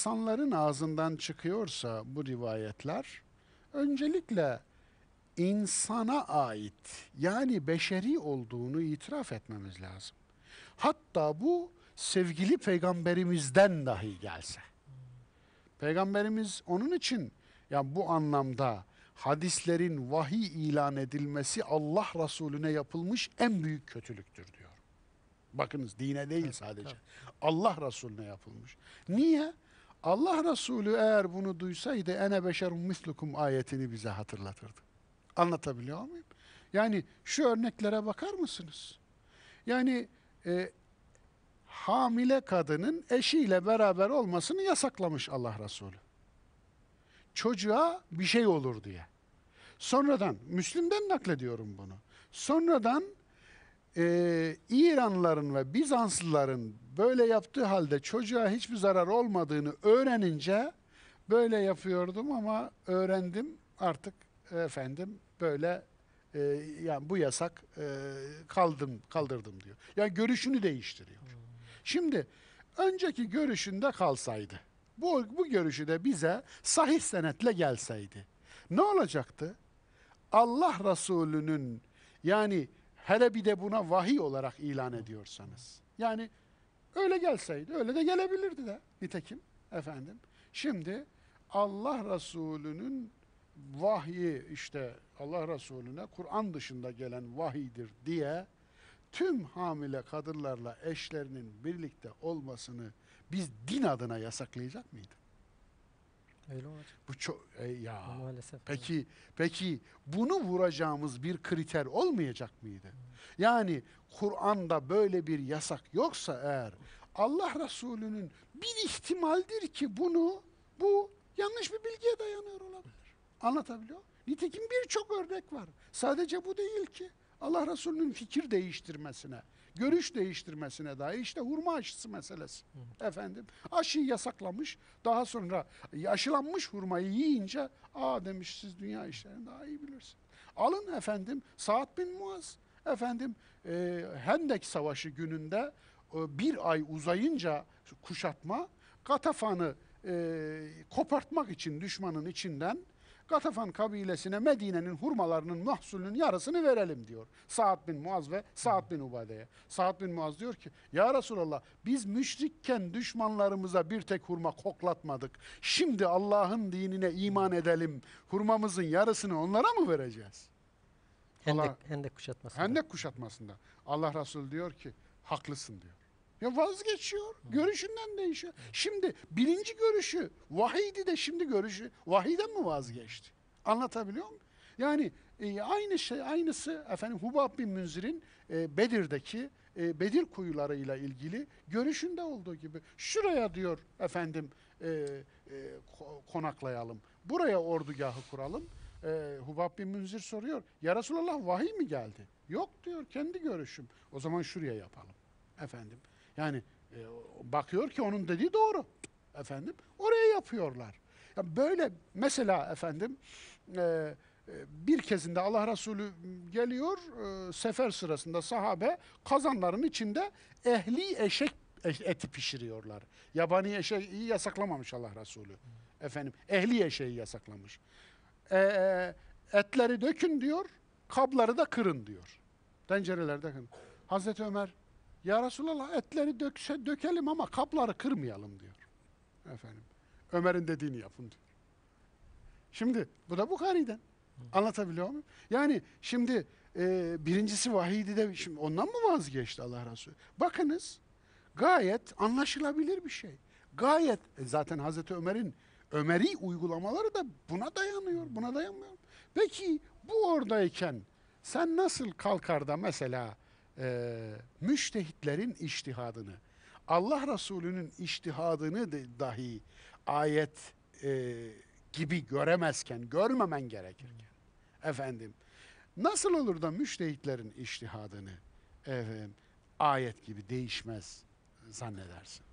insanların ağzından çıkıyorsa bu rivayetler öncelikle insana ait yani beşeri olduğunu itiraf etmemiz lazım. Hatta bu sevgili peygamberimizden dahi gelse. Peygamberimiz onun için ya bu anlamda hadislerin vahiy ilan edilmesi Allah Resulüne yapılmış en büyük kötülüktür diyor. Bakınız dine değil sadece. Allah Resulüne yapılmış. Niye? Allah Resulü eğer bunu duysaydı ene beşerum mislukum ayetini bize hatırlatırdı. Anlatabiliyor muyum? Yani şu örneklere bakar mısınız? Yani e, hamile kadının eşiyle beraber olmasını yasaklamış Allah Resulü. Çocuğa bir şey olur diye. Sonradan, Müslim'den naklediyorum bunu. Sonradan e, İranlıların ve Bizanslıların böyle yaptığı halde çocuğa hiçbir zarar olmadığını öğrenince böyle yapıyordum ama öğrendim artık efendim böyle e, yani bu yasak e, kaldım kaldırdım diyor. Yani görüşünü değiştiriyor. Şimdi önceki görüşünde kalsaydı bu, bu görüşü de bize sahih senetle gelseydi ne olacaktı? Allah Resulü'nün yani hele bir de buna vahiy olarak ilan ediyorsanız. Yani öyle gelseydi öyle de gelebilirdi de nitekim efendim. Şimdi Allah Resulü'nün vahyi işte Allah Resulüne Kur'an dışında gelen vahiydir diye tüm hamile kadınlarla eşlerinin birlikte olmasını biz din adına yasaklayacak mıydık? Öyle olacak. Bu çok e, ya. Maalesef. Peki peki bunu vuracağımız bir kriter olmayacak mıydı? Yani Kur'an'da böyle bir yasak yoksa eğer Allah Resulü'nün bir ihtimaldir ki bunu bu yanlış bir bilgiye dayanıyor olabilir. Anlatabiliyor? Nitekim birçok örnek var. Sadece bu değil ki. Allah Resulü'nün fikir değiştirmesine, görüş değiştirmesine dahi işte hurma aşısı meselesi. Efendim aşıyı yasaklamış. Daha sonra aşılanmış hurmayı yiyince aa demiş siz dünya işlerini daha iyi bilirsiniz. Alın efendim Sa'd bin Muaz efendim e, Hendek Savaşı gününde e, bir ay uzayınca kuşatma Gatafan'ı e, kopartmak için düşmanın içinden Gatafan kabilesine Medine'nin hurmalarının mahsulünün yarısını verelim diyor. Sa'd bin Muaz ve Sa'd bin Ubade'ye. Sa'd bin Muaz diyor ki ya Resulallah biz müşrikken düşmanlarımıza bir tek hurma koklatmadık. Şimdi Allah'ın dinine iman edelim. Hurmamızın yarısını onlara mı vereceğiz? Hendek, Allah- hendek kuşatması. Hendek kuşatmasında. Allah Resulü diyor ki haklısın diyor. Ya vazgeçiyor. Görüşünden değişiyor. Şimdi birinci görüşü vahiydi de şimdi görüşü vahiyden mi vazgeçti? Anlatabiliyor muyum? Yani e, aynı şey aynısı efendim Hubab bin Münzir'in e, Bedir'deki e, Bedir kuyularıyla ilgili görüşünde olduğu gibi şuraya diyor efendim e, e, ko- konaklayalım. Buraya ordugahı kuralım. E, Hubab bin Münzir soruyor. Ya Resulallah vahiy mi geldi? Yok diyor kendi görüşüm. O zaman şuraya yapalım. Efendim. Yani e, bakıyor ki onun dediği doğru. Efendim. Oraya yapıyorlar. Ya böyle mesela efendim e, e, bir kezinde Allah Resulü geliyor e, sefer sırasında sahabe kazanların içinde ehli eşek eti pişiriyorlar. Yabani eşeği yasaklamamış Allah Resulü. Efendim ehli eşeği yasaklamış. E, e, etleri dökün diyor, kabları da kırın diyor. Tencerelerde kırın. Hazreti Ömer ya Resulallah etleri dökse dökelim ama kapları kırmayalım diyor. Efendim. Ömer'in dediğini yapın diyor. Şimdi bu da Bukhari'den. Anlatabiliyor muyum? Yani şimdi e, birincisi vahiydi de şimdi ondan mı vazgeçti Allah Resulü? Bakınız gayet anlaşılabilir bir şey. Gayet e, zaten Hazreti Ömer'in Ömer'i uygulamaları da buna dayanıyor. Buna dayanmıyor. Peki bu oradayken sen nasıl kalkar da mesela e, müştehitlerin iştihadını, Allah Resulü'nün iştihadını dahi ayet e, gibi göremezken, görmemen gerekirken, efendim, nasıl olur da müştehitlerin iştihadını efendim, ayet gibi değişmez zannedersin?